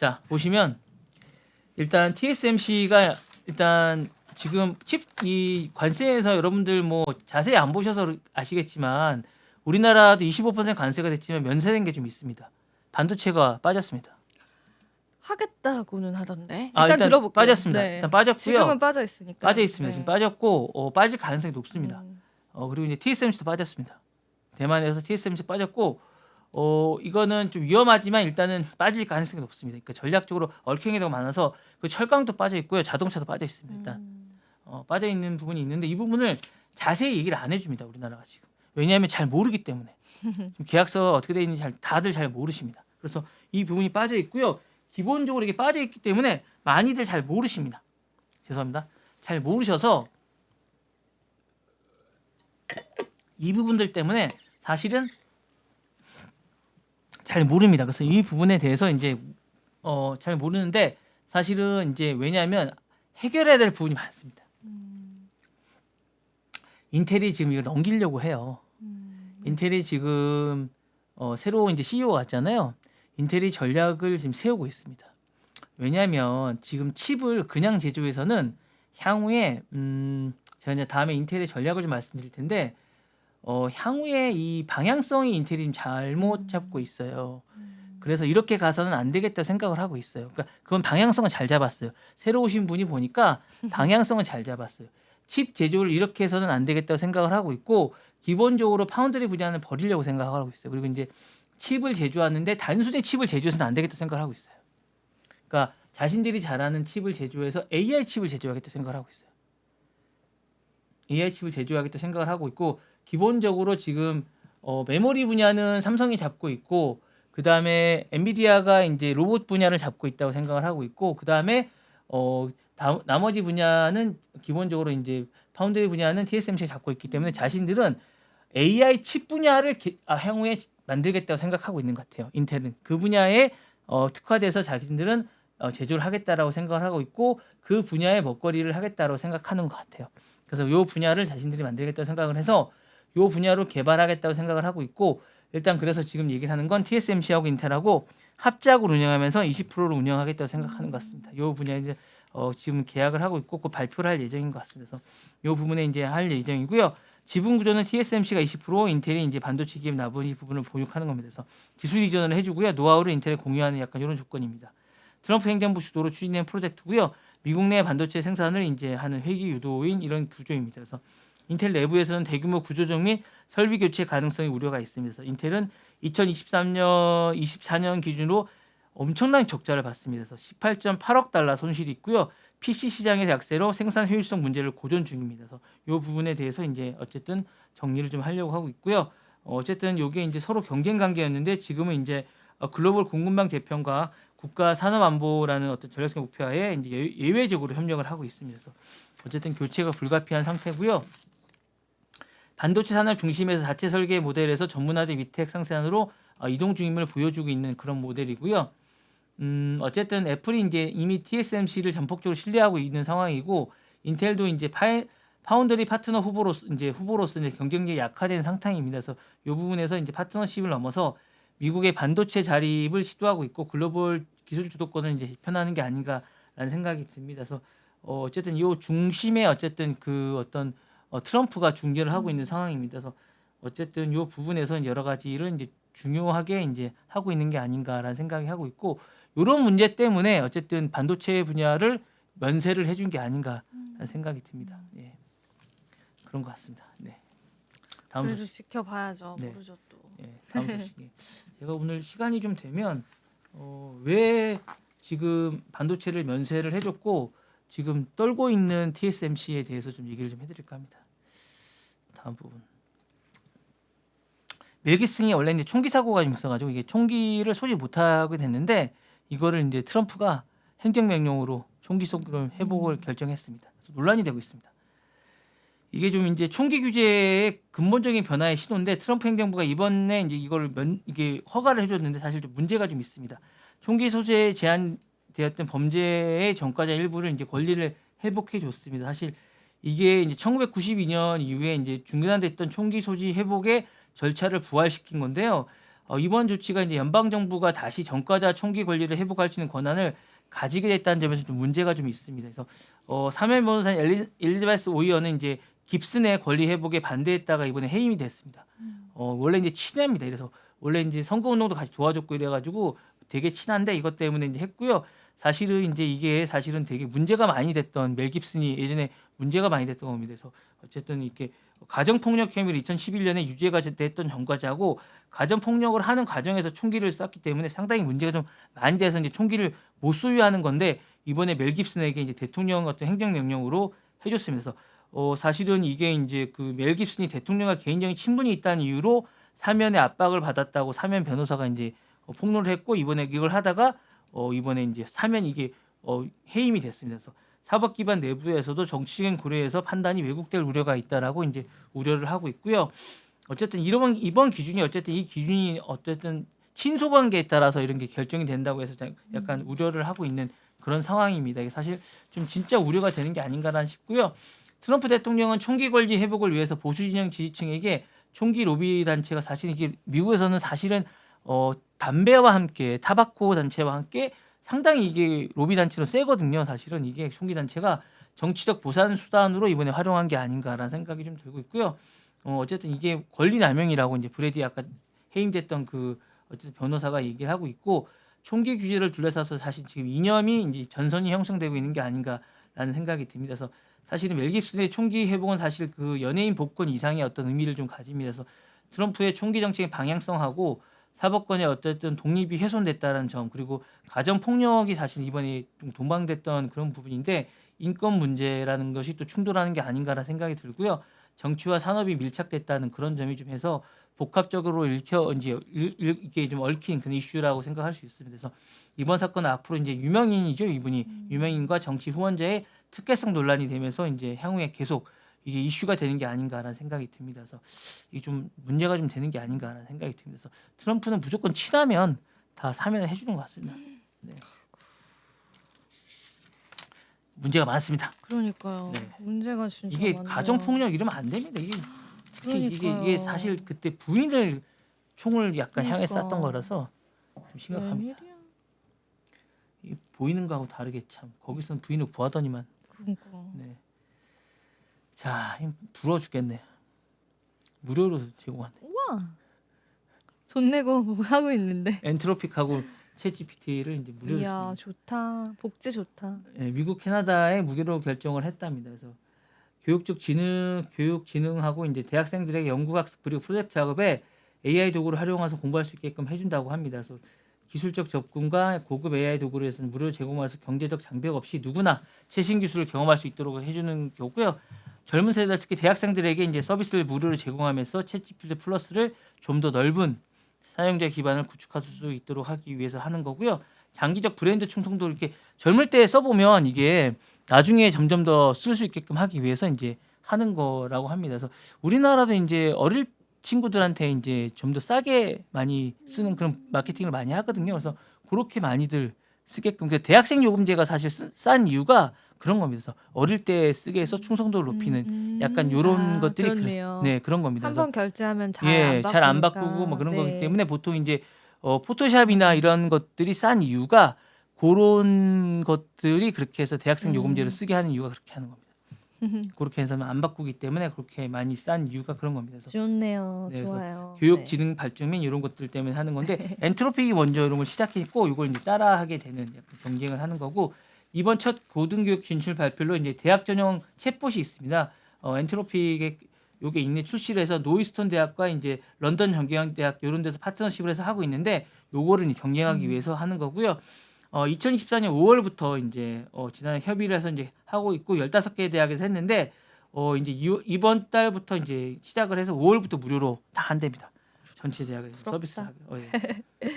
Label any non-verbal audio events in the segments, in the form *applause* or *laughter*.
자 보시면 일단 TSMC가 일단 지금 칩 이 관세에서 여러분들 뭐 자세히 안 보셔서 아시겠지만 우리나라도 25% 관세가 됐지만 면세된 게 좀 있습니다. 반도체가 빠졌습니다. 하겠다고는 하던데. 아, 일단, 들어볼게요. 빠졌습니다. 네. 일단 빠졌고요. 지금은 빠져 있으니까. 빠져 있습니다. 네. 지금 빠졌고 어, 빠질 가능성이 높습니다. 음. 어, 그리고 이제 TSMC도 빠졌습니다. 대만에서 TSMC 빠졌고 어, 이거는 좀 위험하지만 일단은 빠질 가능성이 높습니다. 그러니까 전략적으로 얽혀있는 데가 많아서 그 철강도 빠져 있고요. 자동차도 빠져 있습니다. 일단 음. 어, 빠져 있는 부분이 있는데 이 부분을 자세히 얘기를 안 해줍니다. 우리나라가 지금 왜냐하면 잘 모르기 때문에 *laughs* 지금 계약서가 어떻게 돼 있는지 잘, 다들 잘 모르십니다. 그래서 이 부분이 빠져 있고요. 기본적으로 이게 빠져 있기 때문에 많이들 잘 모르십니다. 죄송합니다. 잘 모르셔서 이 부분들 때문에 사실은 잘 모릅니다. 그래서 이 부분에 대해서 이제 어, 잘 모르는데 사실은 이제 왜냐하면 해결해야 될 부분이 많습니다. 음. 인텔이 지금 이걸 넘기려고 해요. 음. 인텔이 지금 어, 새로 이제 CEO가 왔잖아요. 인텔이 전략을 지금 세우고 있습니다. 왜냐하면 지금 칩을 그냥 제조해서는 향후에 음, 제가 이제 다음에 인텔의 전략을 좀 말씀드릴 텐데 어, 향후에 이 방향성이 인텔이 좀 잘못 잡고 있어요. 음. 그래서 이렇게 가서는 안 되겠다 생각을 하고 있어요. 그러니까 그건 방향성은 잘 잡았어요. 새로 오신 분이 보니까 *laughs* 방향성은 잘 잡았어요. 칩 제조를 이렇게 해서는 안 되겠다고 생각을 하고 있고 기본적으로 파운드리 분야는 버리려고 생각하고 있어요. 그리고 이제 칩을 제조하는데 단순히 칩을 제조해서는 안 되겠다 생각을 하고 있어요. 그러니까 자신들이 잘하는 칩을 제조해서 AI 칩을 제조하겠다 생각을 하고 있어요. AI 칩을 제조하겠다 생각을 하고 있고 기본적으로 지금 어, 메모리 분야는 삼성이 잡고 있고 그 다음에 엔비디아가 이제 로봇 분야를 잡고 있다고 생각을 하고 있고 그 다음에 어, 다, 나머지 분야는 기본적으로 이제 파운드리 분야는 TSMC가 잡고 있기 때문에 자신들은 AI 칩 분야를 개- 아, 향후에 만들겠다고 생각하고 있는 것 같아요. 인텔은 그 분야에 어, 특화돼서 자신들은 어, 제조를 하겠다라고 생각을 하고 있고 그 분야의 먹거리를 하겠다라고 생각하는 것 같아요. 그래서 이 분야를 자신들이 만들겠다고 생각을 해서 이 분야로 개발하겠다고 생각을 하고 있고 일단 그래서 지금 얘기를 하는 건 TSMC하고 인텔하고 합작으로 운영하면서 20%로 운영하겠다고 생각하는 것 같습니다. 이 분야 이제 어, 지금 계약을 하고 있고 그 발표를 할 예정인 것 같습니다. 그래서 이 부분에 이제 할 예정이고요. 지분 구조는 TSMC가 20%, 인텔이 이제 반도체 기업 나머지 부분을 보유하는 겁니다. 그래서 기술 이전을 해주고요. 노하우를 인텔에 공유하는 약간 이런 조건입니다. 트럼프 행정부 주도로 추진된 프로젝트고요. 미국 내 반도체 생산을 이제 하는 회기 유도인 이런 구조입니다. 그래서 인텔 내부에서는 대규모 구조적 및 설비 교체 가능성이 우려가. 그래서 인텔은 2023년 24년 기준으로 엄청난 적자를 봤습니다. 그래서 18.8억 달러 손실이 있고요. PC 시장의 약세로 생산 효율성 문제를 고전 중입니다. 그래서 이 부분에 대해서 이제 어쨌든 정리를 좀 하려고 하고 있고요. 어, 어쨌든 이게 이제 서로 경쟁 관계였는데 지금은 이제 어, 글로벌 공급망 재편과 국가 산업 안보라는 어떤 전략적 목표하에 이제 예- 예외적으로 협력을 하고 있습니다. 어쨌든 교체가 불가피한 상태고요. 반도체 산업 중심에서 자체 설계 모델에서 전문화된 위택 상세안으로 어, 이동 중임을 보여주고 있는 그런 모델이고요. 음, 어쨌든 애플이 이제 이미 TSMC를 전폭적으로 신뢰하고 있는 상황이고 인텔도 이제 파, 파운드리 파트너 후보로 이제 후보로서 이제 경쟁력이 약화된 상황입니다. 그래서 이 부분에서 이제 파트너십을 넘어서 미국의 반도체 자립을 시도하고 있고 글로벌 기술 주도권을 이제 편하는 게 아닌가라는 생각이 듭니다. 그래서 어, 어쨌든 이 중심에 어쨌든 그 어떤 어, 트럼프가 중재를 하고 있는 상황입니다. 그래서 어쨌든 이 부분에서 여러 가지를 이제 중요하게 이제 하고 있는 게 아닌가라는 생각이 하고 있고 이런 문제 때문에 어쨌든 반도체 분야를 면세를 해준 게 아닌가라는 생각이 듭니다. 예. 그런 것 같습니다. 네. 다음 그래도 소식. 지켜봐야죠. 네. 모르죠 또. 예, 다음 *laughs* 소식이. 제가 오늘 시간이 좀 되면 어, 왜 지금 반도체를 면세를 해줬고 지금 떨고 있는 TSMC에 대해서 좀 얘기를 좀 해드릴까 합니다. 다음 부분. 멜기슨이 원래 이제 총기 사고가 좀 있어가지고 이게 총기를 소지 못하게 됐는데 이거를 이제 트럼프가 행정명령으로 총기 소지를 회복을 결정했습니다. 그래서 논란이 되고 있습니다. 이게 좀 이제 총기 규제의 근본적인 변화의 시도인데 트럼프 행정부가 이번에 이제 이걸 면 이게 허가를 해줬는데 사실 좀 문제가 좀 있습니다. 총기 소지에 제한되었던 범죄의 전과자 일부를 이제 권리를 회복해 줬습니다. 사실 이게 이제 1992년 이후에 이제 중단됐던 총기 소지 회복의 절차를 부활시킨 건데요. 어, 이번 조치가 이제 연방 정부가 다시 전과자 총기 권리를 회복할 수 있는 권한을 가지게 됐다는 점에서 좀 문제가 좀 있습니다. 그래서 어, 사면 변호사 엘리, 엘리자베스 오이어는 이제 깁슨의 권리 회복에 반대했다가 이번에 해임이 됐습니다. 어, 원래 이제 친합니다. 그래서 원래 이제 선거 운동도 같이 도와줬고 이래가지고 되게 친한데 이것 때문에 이제 했고요. 사실은 이제 이게 사실은 되게 문제가 많이 됐던 멜 깁슨이 예전에 문제가 많이 됐던 겁니다. 그래서 어쨌든 이렇게 가정폭력 혐의로 2011년에 유죄가 됐던 전과자고 가정폭력을 하는 과정에서 총기를 쐈기 때문에 상당히 문제가 좀 많이 돼서 이제 총기를 못 소유하는 건데 이번에 멜 깁슨에게 이제 대통령 어떤 행정명령으로 해줬습니다. 그래서 어, 사실은 이게 이제 그 멜 깁슨이 대통령과 개인적인 친분이 있다는 이유로 사면의 압박을 받았다고 사면 변호사가 이제 어, 폭로를 했고 이번에 이걸 하다가 어, 이번에 이제 사면 이게 어, 해임이 됐습니다. 그래서 사법 기반 내부에서도 정치적인 고려에서 판단이 왜곡될 우려가 있다라고 이제 우려를 하고 있고요. 어쨌든 이번 이번 기준이 어쨌든 이 기준이 어쨌든 친소 관계에 따라서 이런 게 결정이 된다고 해서 약간 우려를 하고 있는 그런 상황입니다. 이게 사실 좀 진짜 우려가 되는 게 아닌가라 싶고요. 트럼프 대통령은 총기 권리 회복을 위해서 보수 진영 지지층에게 총기 로비 단체가 사실 이게 미국에서는 사실은 어 담배와 함께 타바코 단체와 함께 상당히 이게 로비 단체로 세거든요. 사실은 이게 총기 단체가 정치적 보상 수단으로 이번에 활용한 게 아닌가라는 생각이 좀 들고 있고요. 어 어쨌든 이게 권리 남용이라고 이제 브레디 아까 해임됐던 그 어쨌든 변호사가 얘기를 하고 있고 총기 규제를 둘러싸서 사실 지금 이념이 이제 전선이 형성되고 있는 게 아닌가라는 생각이 듭니다. 그래서 사실은 멜 깁슨의 총기 회복은 사실 그 연예인 복권 이상의 어떤 의미를 좀 가집니다. 그래서 트럼프의 총기 정책의 방향성하고 사법권의 어쨌든 독립이 훼손됐다는 점 그리고 가정 폭력이 사실 이번에 좀 동방됐던 그런 부분인데 인권 문제라는 것이 또 충돌하는 게 아닌가라는 생각이 들고요. 정치와 산업이 밀착됐다는 그런 점이 좀 해서 복합적으로 읽혀 이제 이게 좀 얽힌 그런 이슈라고 생각할 수 있습니다. 그래서 이번 사건은 앞으로 이제 유명인이죠. 이분이 유명인과 정치 후원자의 특혜성 논란이 되면서 이제 향후에 계속 이게 이슈가 되는 게 아닌가라는 생각이 듭니다. 그래서 이게 좀 문제가 좀 되는 게 아닌가라는 생각이 듭니다. 그래서 트럼프는 무조건 친하면 다 사면을 해주는 것 같습니다. 네. 문제가 많습니다. 그러니까요. 네. 문제가 진짜 이게 많네요. 가정 폭력 이러면 안 됩니다. 이게 특히 이게, 그러니까요. 이게 사실 그때 부인을 총을 약간 향해 그러니까. 쐈던 거라서 좀 심각합니다. 웬일이야? 이 보이는 거하고 다르게 참 거기서는 부인을 구하더니만 그러니까. 네. 자, 부러워 죽겠네. 무료로 제공한대. 우와. 돈 내고 뭐 하고 있는데. 엔트로픽하고 챗GPT를 이제 무료로 이야. 좋다. 복지 좋다. 예, 미국 캐나다에 무료로 결정을 했답니다. 그래서 교육적 지능 교육 지능하고 이제 대학생들에게 연구 학습 그리고 프로젝트 작업에 AI 도구를 활용해서 공부할 수 있게끔 해준다고 합니다. 그래서 기술적 접근과 고급 AI 도구를 해서는 무료로 제공해서 경제적 장벽 없이 누구나 최신 기술을 경험할 수 있도록 해주는 거고요. 젊은 세대 특히 대학생들에게 이제 서비스를 무료로 제공하면서 챗GPT 플러스를 좀 더 넓은 사용자 기반을 구축할 수 있도록 하기 위해서 하는 거고요. 장기적 브랜드 충성도 이렇게 젊을 때 써보면 이게 나중에 점점 더 쓸 수 있게끔 하기 위해서 이제 하는 거라고 합니다. 그래서 우리나라도 이제 어릴 친구들한테 이제 좀 더 싸게 많이 쓰는 그런 마케팅을 많이 하거든요. 그래서 그렇게 많이들 쓰게끔 그 대학생 요금제가 사실 쓰- 싼 이유가 그런 겁니다. 그래서 어릴 때 쓰게 해서 충성도를 높이는 음, 약간 요런 아, 것들이 그-. 네 그런 겁니다. 그래서 한번 결제하면 잘 예, 안잘 안. 바꾸고 뭐 그런 네. 거기 때문에 보통 이제 어, 포토샵이나 이런 것들이 싼 이유가 그런 것들이 그렇게 해서 대학생 음. 요금제를 쓰게 하는 이유가 그렇게 하는 겁니다. *laughs* 그렇게 해서는 안 바꾸기 때문에 그렇게 많이 싼 이유가 그런 겁니다. 그래서 좋네요. 네, 그래서 좋아요. 교육 네. 지능 발전 및 이런 것들 때문에 하는 건데 *laughs* 엔트로픽이 먼저 이런 걸 시작했고 이걸 이제 따라하게 되는 약간 경쟁을 하는 거고 이번 첫 고등교육 진출 발표로 이제 대학 전용 챗봇이 있습니다. 어, 엔트로픽의 요게 있네 출시를 해서 노이스턴 대학과 이제 런던 경영 대학 이런 데서 파트너십을 해서 하고 있는데 요거를 이제 경쟁하기 음. 위해서 하는 거고요. 어, 2024년 5월부터 이제 어, 지난해 협의를 해서 이제 하고 있고 15개 대학에서 했는데 어, 이제 이, 이번 달부터 이제 시작을 해서 5월부터 무료로 다 한답니다. 전체 대학에서 부럽다. 서비스 하게. 어, 예.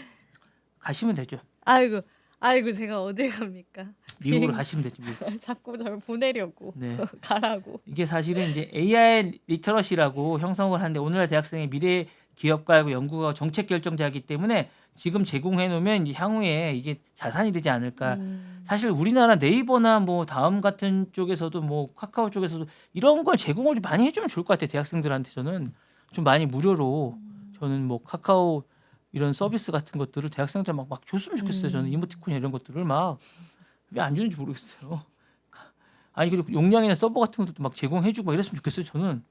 가시면 되죠. 아이고 아이고 제가 어디 갑니까? 미국으로 가시면 되죠. 미국. *laughs* 자꾸 저를 보내려고 네. *laughs* 가라고. 이게 사실은 이제 AI 리터러시라고 형성을 하는데 오늘날 대학생의 미래 기업가하고 연구가 정책 결정자이기 때문에 지금 제공해 놓으면 이제 향후에 이게 자산이 되지 않을까. 음. 사실 우리나라 네이버나 뭐 다음 같은 쪽에서도 뭐 카카오 쪽에서도 이런 걸 제공을 좀 많이 해주면 좋을 것 같아요. 대학생들한테 저는 좀 많이 무료로 저는 뭐 카카오 이런 서비스 같은 것들을 대학생들 막, 막 줬으면 좋겠어요. 저는 음. 이모티콘 이런 것들을 막 왜 안 주는지 모르겠어요. 아니 그리고 용량이나 서버 같은 것도 막 제공해주고 막 이랬으면 좋겠어요. 저는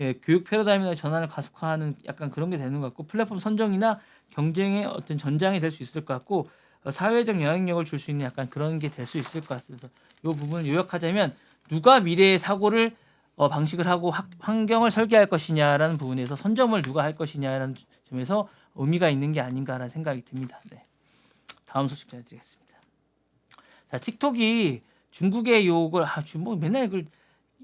예, 교육 패러다임이나 전환을 가속화하는 약간 그런 게 되는 것 같고 플랫폼 선정이나 경쟁의 어떤 전장이 될 수 있을 것 같고 어, 사회적 영향력을 줄 수 있는 약간 그런 게 될 수 있을 것 같습니다. 이 부분을 요약하자면 누가 미래의 사고를 어, 방식을 하고 학- 환경을 설계할 것이냐라는 부분에서 선점을 누가 할 것이냐라는 점에서 의미가 있는 게 아닌가라는 생각이 듭니다. 네. 다음 소식 전해드리겠습니다. 자, 틱톡이 중국의 욕을 아, 뭐 맨날 그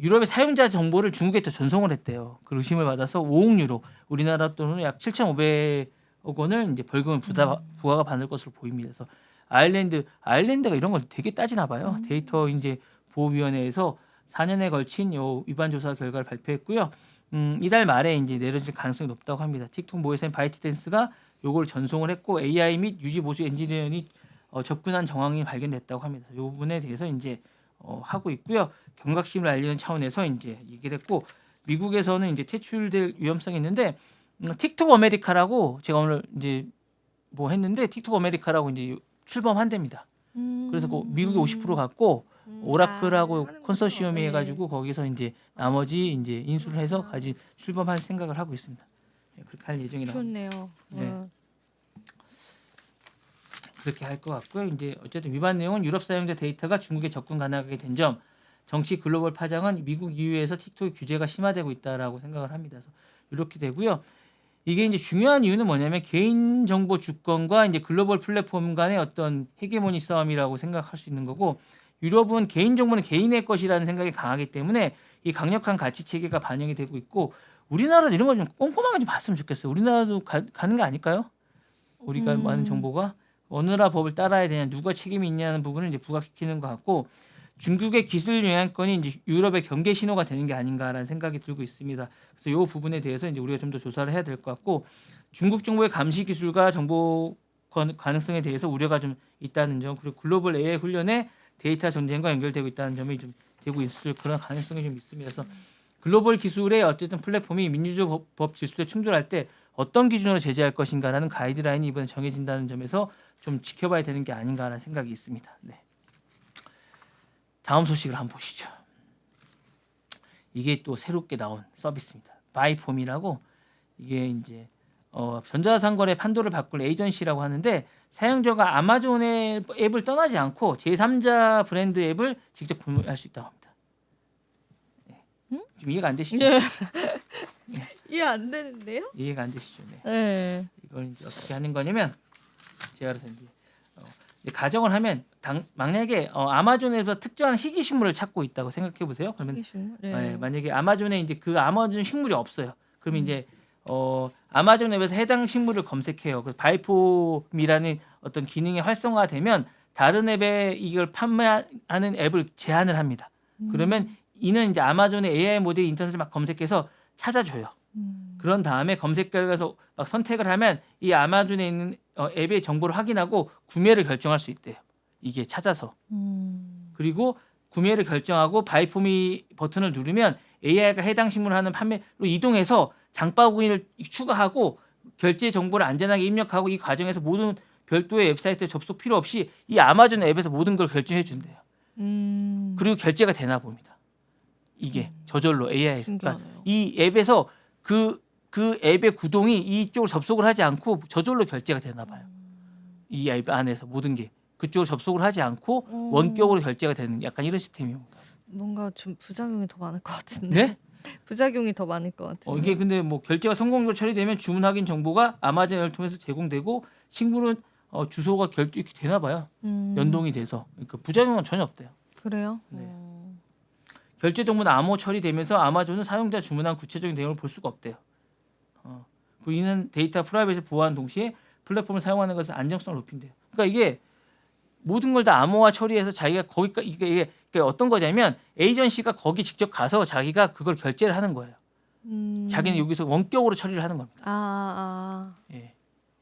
유럽의 사용자 정보를 중국에 또 전송을 했대요. 그 의심을 받아서 5억 유로, 우리나라 돈으로 약 7,500억 원을 이제 벌금을 부다, 부과가 받을 것으로 보입니다. 그래서 아일랜드, 아일랜드가 이런 걸 되게 따지나 봐요. 데이터 이제 보호위원회에서 4년에 걸친 요 위반 조사 결과를 발표했고요. 음, 이달 말에 이제 내려질 가능성이 높다고 합니다. 틱톡 모회사인 바이트댄스가 요걸 전송을 했고 AI 및 유지 보수 엔지니어링이 어, 접근한 정황이 발견됐다고 합니다. 이 부분에 대해서 이제 어, 하고 있고요. 경각심을 알리는 차원에서 이제 얘기를 했고 미국에서는 이제 퇴출될 위험성이 있는데 음, 틱톡 아메리카라고 제가 오늘 이제 뭐 했는데 틱톡 아메리카라고 이제 출범한답니다. 그래서 그 미국이 50% 갖고 음. 오라클하고 아. 컨소시엄이 네. 해가지고 거기서 이제 나머지 이제 인수를 해서 가지 출범할 생각을 하고 있습니다. 네, 그렇게 할 예정이라고. 좋네요. 네. 어. 그렇게 할 것 같고요. 이제 어쨌든 위반 내용은 유럽 사용자 데이터가 중국에 접근 가능하게 된 점, 정치 글로벌 파장은 미국 이후에서 틱톡 규제가 심화되고 있다라고 생각을 합니다. 그래서 이렇게 되고요. 이게 이제 중요한 이유는 뭐냐면 개인 정보 주권과 이제 글로벌 플랫폼 간의 어떤 헤게모니 싸움이라고 생각할 수 있는 거고 유럽은 개인 정보는 개인의 것이라는 생각이 강하기 때문에 이 강력한 가치 체계가 반영이 되고 있고 우리나라도 이런 걸 좀 꼼꼼하게 좀 봤으면 좋겠어요. 우리나라도 가, 거 아닐까요? 우리가 음. 많은 정보가 어느 나라 법을 따라야 되냐, 누가 책임이 있냐는 부분을 이제 부각시키는 것 같고 중국의 기술 영향권이 이제 유럽의 경계 신호가 되는 게 아닌가라는 생각이 들고 있습니다. 그래서 이 부분에 대해서 이제 우리가 좀 더 조사를 해야 될 것 같고 중국 정부의 감시 기술과 정보 건- 가능성에 대해서 우려가 좀 있다는 점 그리고 글로벌 AI 훈련에 데이터 전쟁과 연결되고 있다는 점이 좀 되고 있을 그런 가능성이 좀 있습니다. 그래서 글로벌 기술의 어쨌든 플랫폼이 민주주의 법, 법 질서에 충돌할 때 어떤 기준으로 제재할 것인가라는 가이드라인이 이번에 정해진다는 점에서 좀 지켜봐야 되는 게 아닌가라는 생각이 있습니다. 네. 다음 소식을 한번 보시죠. 이게 또 새롭게 나온 서비스입니다. 바이폼이라고 이게 이제 어, 전자상거래 판도를 바꿀 에이전시라고 하는데 사용자가 아마존의 앱을 떠나지 않고 제3자 브랜드 앱을 직접 구매할 수 있다고 합니다. 네. 좀 이해가 안 되시죠? 네. *laughs* 이해 안 되는데요? 이해가 안 되시죠? 네. 네. 이걸 이제 어떻게 하는 거냐면 그래서 이제, 어, 가정을 하면 당, 만약에 어, 아마존에서 특정한 희귀 식물을 찾고 있다고 생각해 보세요. 그러면 네. 예, 만약에 아마존에 이제 그 아마존 식물이 없어요. 그러면 이제 어, 아마존 앱에서 해당 식물을 검색해요. 그 바이폼이라는 어떤 기능이 활성화되면 다른 앱에 이걸 판매하는 앱을 제한을 합니다. 그러면 이는 이제 아마존의 AI 모델 인터넷을 막 검색해서 찾아줘요. 음. 그런 다음에 검색 결과에서 막 선택을 하면 이 아마존에 있는 어, 앱의 정보를 확인하고 구매를 결정할 수 있대요. 이게 찾아서 음. 그리고 구매를 결정하고 바이포미 버튼을 누르면 AI가 해당 식물을 하는 판매로 이동해서 장바구니를 추가하고 결제 정보를 안전하게 입력하고 이 과정에서 모든 별도의 웹사이트에 접속 필요 없이 이 아마존 앱에서 모든 걸 결정해 준대요. 음. 그리고 결제가 되나 봅니다. 이게 저절로 AI에서 그러니까. 이 앱에서 그, 그 앱의 구동이 이쪽으로 접속을 하지 않고 저절로 결제가 되나 봐요. 이 앱 안에서 모든 게 그쪽으로 접속을 하지 않고 음. 원격으로 결제가 되는 약간 이런 시스템입니다. 뭔가 좀 부작용이 더 많을 것 같은데. 네? *laughs* 부작용이 더 많을 것 같은데. 어, 이게 근데 뭐 결제가 성공적으로 처리되면 주문 확인 정보가 아마존을 통해서 제공되고 식물은 어, 주소가 결 이렇게 되나 봐요. 음. 연동이 돼서 그러니까 부작용은 전혀 없대요. 그래요? 네. 어. 결제 정보는 암호 처리되면서 아마존은 사용자 주문한 구체적인 내용을 볼 수가 없대요. 어. 그 이는 데이터 프라이빗을 보호하는 동시에 플랫폼을 사용하는 것은 안정성을 높인대요. 그러니까 이게 모든 걸 다 암호화 처리해서 자기가 거기까 이게, 이게 그러니까 어떤 거냐면 에이전시가 거기 직접 가서 자기가 그걸 결제를 하는 거예요. 음. 자기는 여기서 원격으로 처리를 하는 겁니다. 아, 아, 예.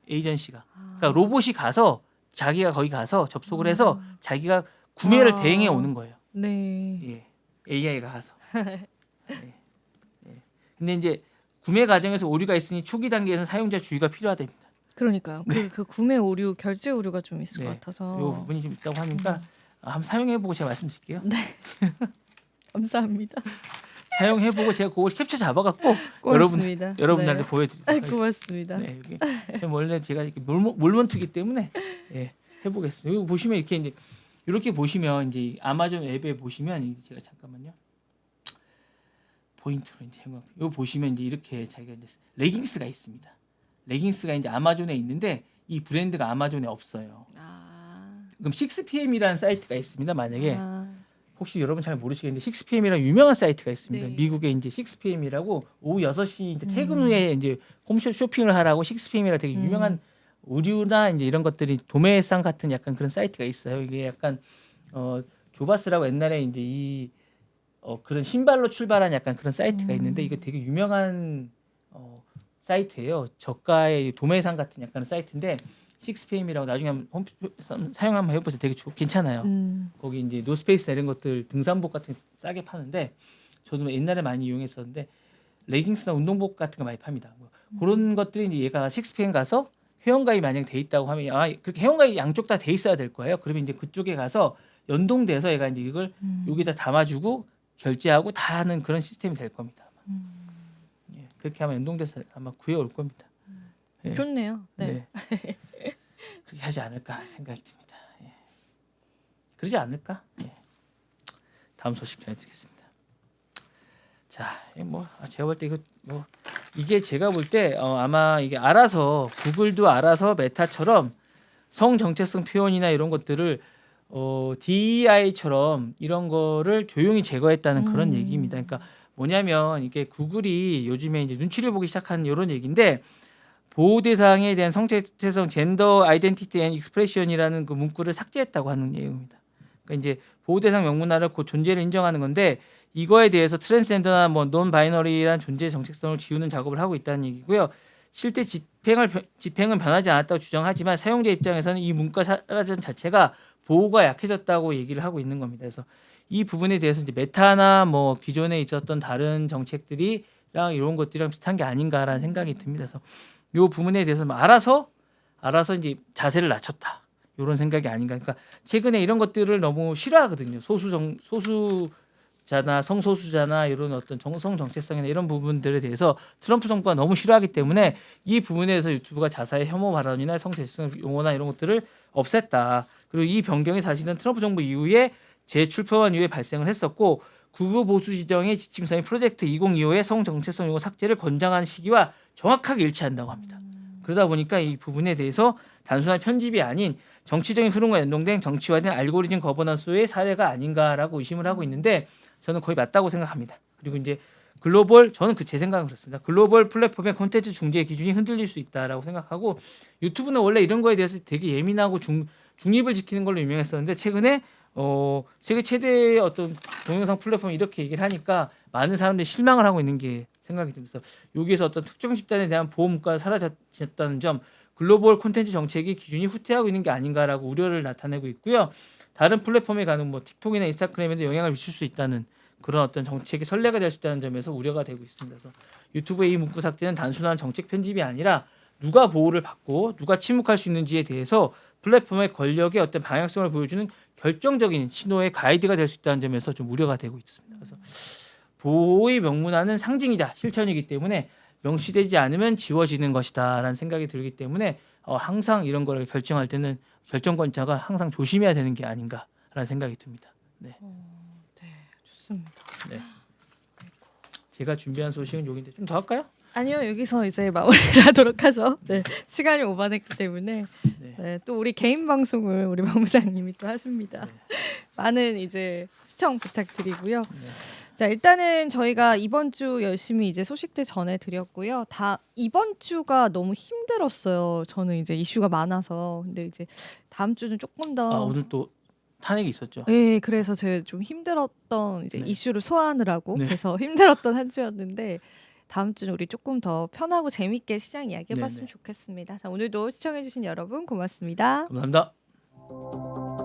에이전시가. 아. 그러니까 로봇이 가서 자기가 거기 가서 접속을 해서 자기가 구매를 아. 대행해 오는 거예요. 네. 예. AI가 가서. *laughs* 예. 예. 근데 이제 구매 과정에서 오류가 있으니 초기 단계에서는 사용자 주의가 필요하답니다. 그러니까요. 그, 그 구매 오류, 결제 오류가 좀 있을 네. 것 같아서. 요 부분이 좀 있다고 하니까 음. 아, 한번 사용해보고 제가 말씀드릴게요. *laughs* 감사합니다. 사용해보고 제가 그걸 캡처 잡아갖고 여러분 고맙습니다. 여러분들한테 네. 하겠습니다. 고맙습니다. 네, 여기 저 원래 제가 이렇게 몰몬, 몰몬트기 때문에 예, 해보겠습니다. 여기 보시면 이렇게 이제 이렇게 보시면 이제 이 아마존 앱에 보시면 이 제가 잠깐만요. 포인트로 이제 해보. 이거 보시면 이제 이렇게 자기가 이제 레깅스가 있습니다. 레깅스가 이제 아마존에 있는데 이 브랜드가 아마존에 없어요. 아, 그럼 6PM이라는 사이트가 있습니다. 만약에 아, 혹시 여러분 잘 모르시겠는데 6PM이라는 유명한 사이트가 있습니다. 네. 미국에 이제 6PM이라고 오후 6시 이제 퇴근 음. 후에 이제 홈쇼 쇼핑을 하라고 6PM이라 되게 음. 유명한 의류나 이제 이런 것들이 도매상 같은 약간 그런 사이트가 있어요. 이게 약간 어 조바스라고 옛날에 이제 이 어, 그런 신발로 출발한 약간 그런 사이트가 음. 있는데 이거 되게 유명한 어, 사이트예요. 저가의 도매상 같은 약간 사이트인데 6PM이라고 나중에 한번 홈 사용 한번 해보세요. 되게 좋, 괜찮아요. 음, 거기 이제 노스페이스 이런 것들 등산복 같은 거 싸게 파는데 저도 옛날에 많이 이용했었는데 레깅스나 운동복 같은 거 많이 팝니다. 뭐 그런 것들이 이제 얘가 식스펜 가서 회원가입 만약 돼 있다고 하면 아 그렇게 회원가입 양쪽 다 돼 있어야 될 거예요. 그러면 이제 그쪽에 가서 연동돼서 얘가 이제 이걸 음, 여기다 담아주고 결제하고 다 하는 그런 시스템이 될 겁니다. 음. 예, 그렇게 하면 연동돼서 아마 구해올 겁니다. 예. 좋네요. 네. 네. *laughs* 그렇게 하지 않을까 생각이 듭니다. 예. 그러지 않을까? 예. 다음 소식 전해드리겠습니다. 자, 이뭐 아, 제가 볼 때 이거 뭐 이게 제가 볼때 어, 아마 이게 알아서 구글도 알아서 메타처럼 성 정체성 표현이나 이런 것들을 어, DEI처럼 이런 거를 조용히 제거했다는 그런 음. 얘기입니다. 그러니까 뭐냐면 이게 구글이 요즘에 이제 눈치를 보기 시작한 이런 얘기인데 보호 대상에 대한 성체성 젠더 아이덴티티 앤 익스프레션이라는 그 문구를 삭제했다고 하는 내용입니다. 그러니까 이제 보호 대상 명문화를 곧 존재를 인정하는 건데 이거에 대해서 트랜스젠더나 뭐 논 바이너리란 존재 정체성을 지우는 작업을 하고 있다는 얘기고요. 실제 집행을 변- 집행은 변하지 않았다고 주장하지만 사용자 입장에서는 이 문구가 사라진 자체가 보호가 약해졌다고 얘기를 하고 있는 겁니다. 그래서 이 부분에 대해서 이제 메타나 뭐 기존에 있었던 다른 정책들이랑 이런 것들이랑 비슷한 게 아닌가라는 생각이 듭니다. 그래서 이 부분에 대해서 뭐 알아서 알아서 이제 자세를 낮췄다. 이런 생각이 아닌가. 그러니까 최근에 이런 것들을 너무 싫어하거든요. 소수 정 소수 자나 성소수자나 이런 어떤 정성 정체성이나 이런 부분들에 대해서 트럼프 정부가 너무 싫어하기 때문에 이 부분에 대해서 유튜브가 자사의 혐오 발언이나 성정체성 용어나 이런 것들을 없앴다. 그리고 이 변경이 사실은 트럼프 정부 이후에 재출범한 이후에 발생을 했었고 구구 보수 지정의 지침서인 프로젝트 2025의 성 정체성 용어 삭제를 권장한 시기와 정확하게 일치한다고 합니다. 그러다 보니까 이 부분에 대해서 단순한 편집이 아닌 정치적인 흐름과 연동된 정치화된 알고리즘 거버넌스의 사례가 아닌가라고 의심을 하고 있는데 저는 거의 맞다고 생각합니다. 그리고 이제 글로벌 저는 그 제 생각은 그렇습니다. 글로벌 플랫폼의 콘텐츠 중재 기준이 흔들릴 수 있다라고 생각하고 유튜브는 원래 이런 거에 대해서 되게 예민하고 중 중립을 지키는 걸로 유명했었는데 최근에 어 세계 최대의 어떤 동영상 플랫폼이 이렇게 얘기를 하니까 많은 사람들이 실망을 하고 있는 게 생각이 들어서 여기에서 어떤 특정 집단에 대한 보호 문과가 사라졌다는 점 글로벌 콘텐츠 정책이 기준이 후퇴하고 있는 게 아닌가라고 우려를 나타내고 있고요. 다른 플랫폼에 가는 뭐 틱톡이나 인스타그램에도 영향을 미칠 수 있다는 그런 어떤 정책의 선례가 될 수 있다는 점에서 우려가 되고 있습니다. 그래서 유튜브의 이 문구 삭제는 단순한 정책 편집이 아니라 누가 보호를 받고 누가 침묵할 수 있는지에 대해서 플랫폼의 권력의 어떤 방향성을 보여주는 결정적인 신호의 가이드가 될 수 있다는 점에서 좀 우려가 되고 있습니다. 그래서 보호의 명문화는 상징이다, 실천이기 때문에 명시되지 않으면 지워지는 것이다라는 생각이 들기 때문에 어, 항상 이런 거를 결정할 때는 결정권자가 항상 조심해야 되는 게 아닌가라는 생각이 듭니다. 네, 좋습니다. 제가 준비한 소식은 여기인데 좀 더 할까요? 아니요, 여기서 이제 마무리를 *laughs* 하도록 하죠. 네, 시간이 오바됐기 때문에 네. 네, 또 우리 개인 방송을 우리 본부장님이 또 하십니다. 네. 많은 이제 시청 부탁드리고요. 네. 자 일단은 저희가 이번 주 열심히 이제 소식들 전해드렸고요. 다 이번 주가 너무 힘들었어요. 저는 이제 이슈가 많아서 근데 이제 다음 주는 조금 더 아, 오늘 또 탄핵이 있었죠. 네, 그래서 제가 좀 힘들었던 이제 네. 이슈를 소화하느라고 네. 그래서 *laughs* 힘들었던 한 주였는데 다음 주는 우리 조금 더 편하고 재밌게 시장 이야기해봤으면 네네. 좋겠습니다. 자 오늘도 시청해주신 여러분 고맙습니다. 감사합니다.